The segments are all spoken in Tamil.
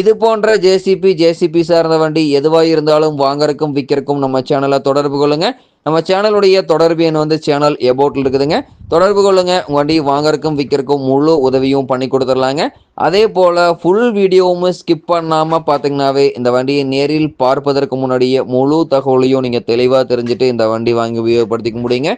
இது போன்ற ஜேசிபி ஜேசிபி சார்ந்த வண்டி எதுவாக இருந்தாலும் வாங்கறக்கும் விற்கிறக்கும் நம்ம சேனலை தொடர்பு கொள்ளுங்க. நம்ம சேனலுடைய தொடர்பு எண் வந்து சேனல் எபோட்டில் இருக்குதுங்க. தொடர்பு கொள்ளுங்க. உங்க வண்டி வாங்கறக்கும் விற்கிறக்கும் முழு உதவியும் பண்ணி கொடுத்துடலாங்க. அதே போல் ஃபுல் வீடியோவும் ஸ்கிப் பண்ணாமல் பார்த்தீங்கன்னாவே இந்த வண்டியை நேரில் பார்ப்பதற்கு முன்னாடியே முழு தகவலையும் நீங்கள் தெளிவாக தெரிஞ்சுட்டு இந்த வண்டி வாங்கி உபயோகப்படுத்திக்க முடியுங்க.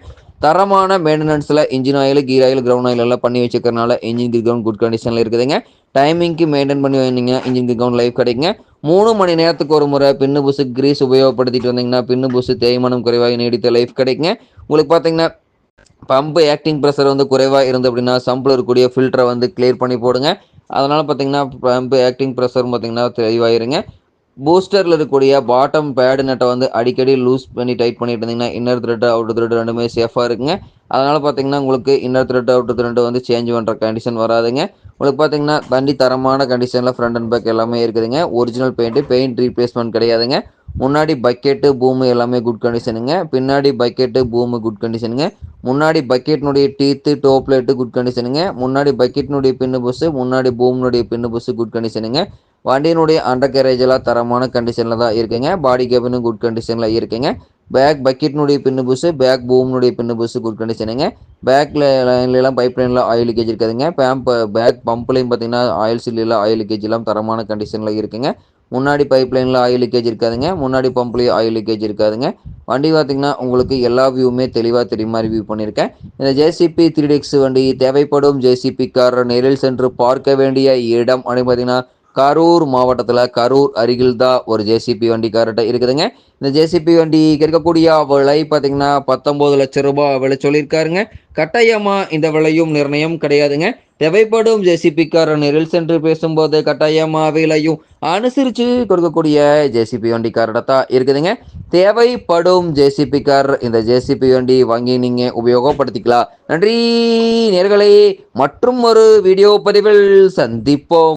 தரமான மெயின்டெனன்ஸில் engine oil gear oil ground oil எல்லாம் பண்ணி வச்சுக்கிறனால இன்ஜின் கீர் கிரவுண்ட் குட் கண்டிஷனில் இருக்குதுங்க. டைமிங்க்கு மெயின்டைன் பண்ணி வந்தீங்க இன்ஜின் கீர் கிரவுண்ட் லைஃப் கிடைக்குங்க. மூணு மணி நேரத்துக்கு ஒரு முறை பின்னு புசு கிரீஸ் உபயோகப்படுத்திட்டு வந்தீங்கன்னா பின்னு புசு தேய்மானம் குறைவாக நீடித்த லைஃப் கிடைக்குங்க. உங்களுக்கு பார்த்தீங்கன்னா பம்பு ஆக்டிங் ப்ரெஷர் வந்து குறைவாக இருந்து அப்படின்னா சம்பில் இருக்கக்கூடிய ஃபில்டரை வந்து கிளியர் பண்ணி போடுங்க. அதனால் பார்த்தீங்கன்னா பம்பு ஆக்டிங் ப்ரெஷர் பார்த்தீங்கன்னா தெளிவாயிருங்க. பூஸ்டரில் இருக்கக்கூடிய பாட்டம் பேடு நட்டை வந்து அடிக்கடி லூஸ் பண்ணி டைட் பண்ணிட்டு இருந்தீங்கன்னா இன்னர் த்ரெட் அவுட்டர் த்ரெட் ரெண்டுமே சேஃபாக இருக்குங்க. அதனால் பார்த்தீங்கன்னா உங்களுக்கு இன்னர் த்ரெட் அவுட்டர் த்ரெட் வந்து சேஞ்ச் பண்ணுற கண்டிஷன் வராதுங்க. உங்களுக்கு பார்த்தீங்கன்னா வண்டி தரமான கண்டிஷனில் ஃப்ரண்ட் அண்ட் பேக் எல்லாமே இருக்குதுங்க. ஒரிஜினல் பெயிண்ட்டு பெயிண்ட் ரீப்ளேஸ்மெண்ட் கிடையாதுங்க. முன்னாடி பக்கெட்டு பூமு எல்லாமே குட் கண்டிஷனுங்க பின்னாடி பக்கெட்டு பூமு குட் கண்டிஷனுங்க முன்னாடி பக்கெட்னுடைய டீத்து டோப்லேட்டு குட் கண்டிஷனுங்க முன்னாடி பக்கெட்னுடைய பின்னு புஸ்ஸு முன்னாடி பூம்னுடைய பின்னு புஸ்ஸு குட் கண்டிஷனுங்க வண்டியினுடைய அண்டர் கேரேஜ் எல்லாம் தரமான கண்டிஷனில் தான் இருக்குங்க. பாடி கேபினும் குட் கண்டிஷனில் இருக்குங்க. பேக் பக்கெட்னுடைய பின்னு புஸ்ஸு பேக் பூம்னுடைய பின்னு புஸ்ஸு குட் கண்டிஷனுங்க பேக்கில் லைன்லாம் பைப் லைனில் ஆயில் லீக்கேஜ் இருக்காதுங்க. பேம்ப் பேக் பம்ப்லையும் பார்த்தீங்கன்னா ஆயில் சில்லில் ஆயில் லீக்கேஜ் எல்லாம் தரமான கண்டிஷனில் இருக்குங்க. முன்னாடி பைப் லைனில் ஆயில் லீக்கேஜ் இருக்காதுங்க. முன்னாடி பம்ப்லேயும் ஆயில் லீக்கேஜ் இருக்காதுங்க. வண்டி பார்த்திங்கன்னா உங்களுக்கு எல்லா வியூவுமே தெளிவாக தெரியுமா ரிவ்யூ பண்ணியிருக்கேன். இந்த ஜேசிபி த்ரீ டெக்ஸ் வண்டி தேவைப்படும் ஜேசிபி கார் நேரில் சென்று பார்க்க வேண்டிய இடம் அப்படின்னு பார்த்தீங்கன்னா கரூர் மாவட்டத்தில் கரூர் அருகில் தான் ஒரு ஜேசிபி வண்டி இருக்குதுங்க. இந்த ஜேசிபி வண்டி இருக்கக்கூடிய விலை பார்த்தீங்கன்னா பத்தொம்போது லட்சம் ரூபாய் விலை சொல்லியிருக்காருங்க. கட்டாயமாக இந்த விலையும் நிர்ணயம் கிடையாதுங்க. தேவைப்படும் ஜேசிபி நேரில் சென்று பேசும்போது கட்டாயமாக விலையும் அனுசரித்து கொடுக்கக்கூடிய ஜேசிபி வண்டி தான் இருக்குதுங்க. தேவைப்படும் ஜேசிபிக்கார் இந்த ஜேசிபி வண்டி வாங்கி நீங்கள் உபயோகப்படுத்திக்கலாம். நன்றி நேர்களை. மற்றும் ஒரு வீடியோ பதிவில் சந்திப்போம்.